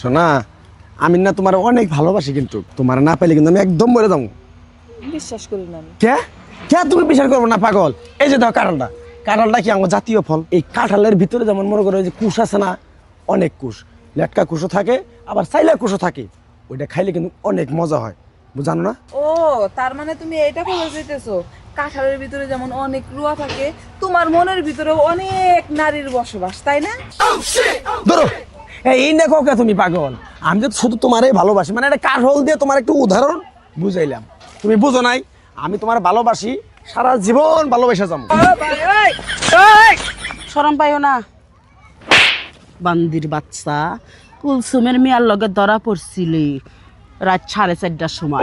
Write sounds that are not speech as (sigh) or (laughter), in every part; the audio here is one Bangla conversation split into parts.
শোনা আমি না তোমার অনেক ভালোবাসি কিন্তু। তোমার না পাইলে কিন্তু আমি একদম মরে যাব। বিশ্বাস করি না আমি। কে? কে তুমি বিশ্বাস করব না পাগল? এই যে দাও কাঁঠালটা। কাঁঠালটা কি আমার জাতীয় ফল? এই কাঁঠালের ভিতরে যেমন মনে করো যে কুশ আছে না অনেক কুশ। লেটকা কুশও থাকে আবার সাইলা কুশও থাকে। ওইটা খাইলে কিন্তু অনেক মজা হয়। জানো না? ও তার মানে তুমি এটা বলে যেতেছো কাঁঠালের ভিতরে যেমন অনেক রুয়া থাকে তোমার মনের ভিতরে অনেক নারীর বসবাস তাই না? ধরো এই দেখো কে তুমি পাগল। আমি তো শুধু তোমারই ভালোবাসি মানে একটা কাঠল দিয়ে তোমার একটু উদাহরণ বুঝাইলাম। তুমি বুঝো নাই আমি তোমার ভালোবাসি সারা জীবন ভালোবেসে যাব শরম পাইও না। বান্দির বাচ্চা কুলসুমের মেয়ার লগে ধরা পড়ছিলি রাত সাড়ে চারটার সময়।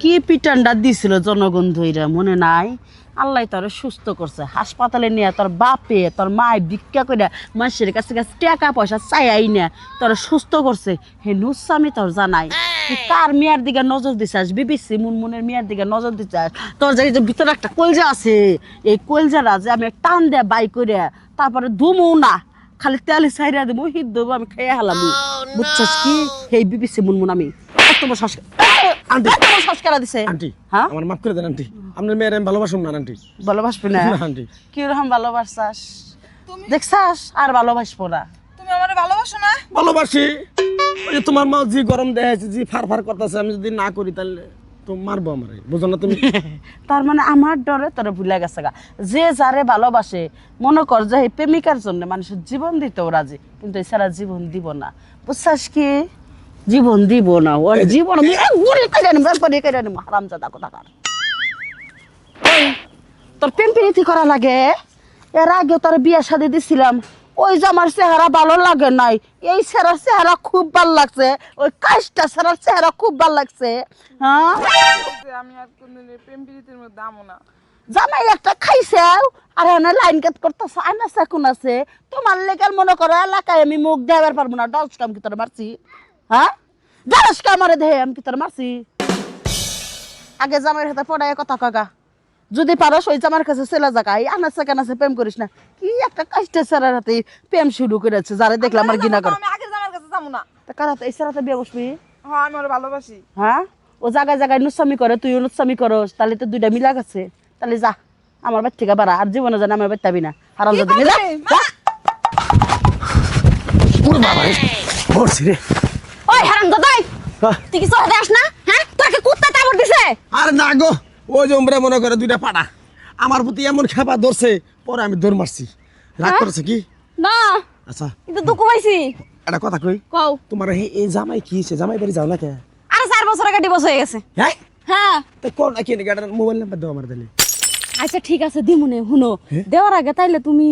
কি পিটান্ডা দিছিল জনগণ ধইরা মনে নাই? আল্লাহ তোর সুস্থ করছে। হাসপাতালে নিয়ে তোর বাপে তোর মায় ভিক্ষা করে মানুষের কাছে কাছে টাকা পয়সা চাইয়াই না তোর সুস্থ করছে। হে নুসামি তোর জানাই কার মেয়ার দিকে নজর দিছাস? বিবিসি মুন মুনমুনের মেয়ার দিকে নজর দিছাস? তোর যে ভিতরে একটা কলজা আছে এই কলজাটা যে আমি টান দেয়া বাই করে তারপরে ধুমু না খালি তেলে সাইরা দেবো হিট দেবো আমি খেয়ে হালাম। বুঝছস কি? হে বিবিসি মুন মুনমুন আমি। এত বড় শ্বাস আন্টি। দিছে। আন্টি হ্যাঁ? আমার মাফ করে দেন আন্টি। আপনার মেয়ের আমি ভালোবাসুন না আন্টি। ভালোবাসবি না? না, আন্টি। ভালোবাসছাস? দেখছাস? আর ভালোবাসবো না। তুমি আমার ভালোবাসো না? ভালোবাসি। ওই যে তোমার মা জি গরম দেখাচ্ছে জি ফার ফার করতেছে আমি যদি না করি তাহলে তো মারবো আমারে। বুঝো না তুমি? (laughs) তার মানে আমার ডরে তোরা ভুলে গেছে গা। যে যারে ভালোবাসে মনে কর যে প্রেমিকার জন্য মানুষের জীবন দিতেও রাজি কিন্তু এছাড়া জীবন দিব না। বুঝছাস কি? জীবন দিব না ওর জীবন আমি এক গুলি কেটে নিম একবারে কেটে নিম হারাম জাদা কোথাকার তোর প্রেম প্রীতি করা লাগে? এর আগে তোর বিয়ে শাদি দিছিলাম ওই যে আমার চেহারা ভালো লাগে নাই এই সেরার চেহারা খুব ভালো লাগছে ওই কাজটা সেরার চেহারা খুব ভালো লাগছে হ্যাঁ? আমি আর কোনদিন প্রেম মধ্যে আমো না। জামাই একটা খাইছে আর এনে লাইন কাট করতেছে আনা সাকুন আছে তোমার লেগার মনে করো এলাকায় আমি মুখ দেওয়ার পারব না ডলস কাম কি তোর মারছি? হ্যাঁ? জানাস কে আমারে দেহে আমি কি তোর মারছি? আগে জামাইয়ের হাতে পড়ায় কথা কাকা যদি পারস ওই জামার কাছে চলে যাকা এই আনার সেখান আছে প্রেম করিস না। কি একটা কাজটা সেরার হাতে প্রেম শুরু করেছে যারে দেখলাম আমার গিনা করে। আমি আগের জামার কাছে যাব না। তা কার হাতে এই সেরাতে বিয়ে বসবি? হ্যাঁ আমি ওর ভালোবাসি। হ্যাঁ? ও জায়গায় জায়গায় নুসামি করে তুইও নুসামি করস। তাহলে তো দুইটা মিলা গেছে। তাহলে যা আমার বাড়ি থেকে বাড়া। আর জীবনে জানা আমার বাড়ি যাবি না। হারাম যদি মিলা? যা। ওরে বাবা রে। মরছি রে ওই হারাম দাদাই হ্যাঁ। তুই কিছু হতে আস না? হ্যাঁ? তোকে কুত্তা কামড় দিছে আরে না গো ওই যে উমরা মনে করে দুইটা পাড়া। আমার প্রতি এমন খেপা ধরছে পরে আমি দৌড় মারছি। রাগ করেছে কি? না। আচ্ছা। কিন্তু দুঃখ পাইছি। একটা কথা কই? কও। তোমার এই এই জামাই কি হয়েছে জামাই বাড়ি যাও না কে? আর চার বছর আগে ডিভোর্স হয়ে গেছে। হ্যাঁ? হ্যাঁ। তো কোন কি নাকি একটা মোবাইল নাম্বার দাও আমার তাহলে। আচ্ছা ঠিক আছে দিমুনে শুনো। হ্যাঁ? দেওয়ার আগে তাইলে তুমি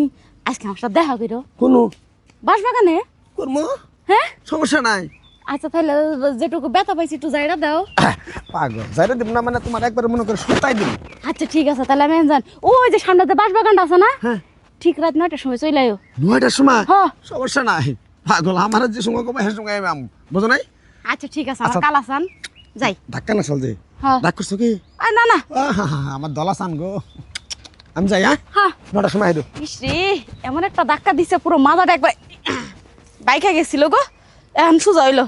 আজকে আমার সাথে দেখা করো। কোনো বাস বাগানে করব হ্যাঁ? সমস্যা নাই। আচ্ছা তাইলে যেটুকু ব্যথা পাইছি একটু জায়গা দাও। (coughs) পাগল যাইরে দিব না মানে তোমার একবার মনে করে সুতাই দিন আচ্ছা ঠিক আছে তাহলে আমি জান ওই যে সামনেতে বাস বাগানটা আছে না? হ্যাঁ। ঠিক রাত নয়টার সময় চলে আয়ো। নয়টার সময়? হ্যাঁ। সমস্যা নাই। পাগল আমার যে সময় কমে সে সময় আমি বুঝো নাই? আচ্ছা ঠিক আছে আমার আচ্ছা। কাল আসান যাই। ধাক্কা না চল যে হ্যাঁ ডাক করছ কি? না না। আমার দলা চান গো। আমি যাই হ্যাঁ? হ্যাঁ নটার সময় আইদো ইসরে এমন একটা ধাক্কা দিছে পুরো মাথাটা একবার (coughs) বাইকা গেছিল গো। এখন সোজা হইল।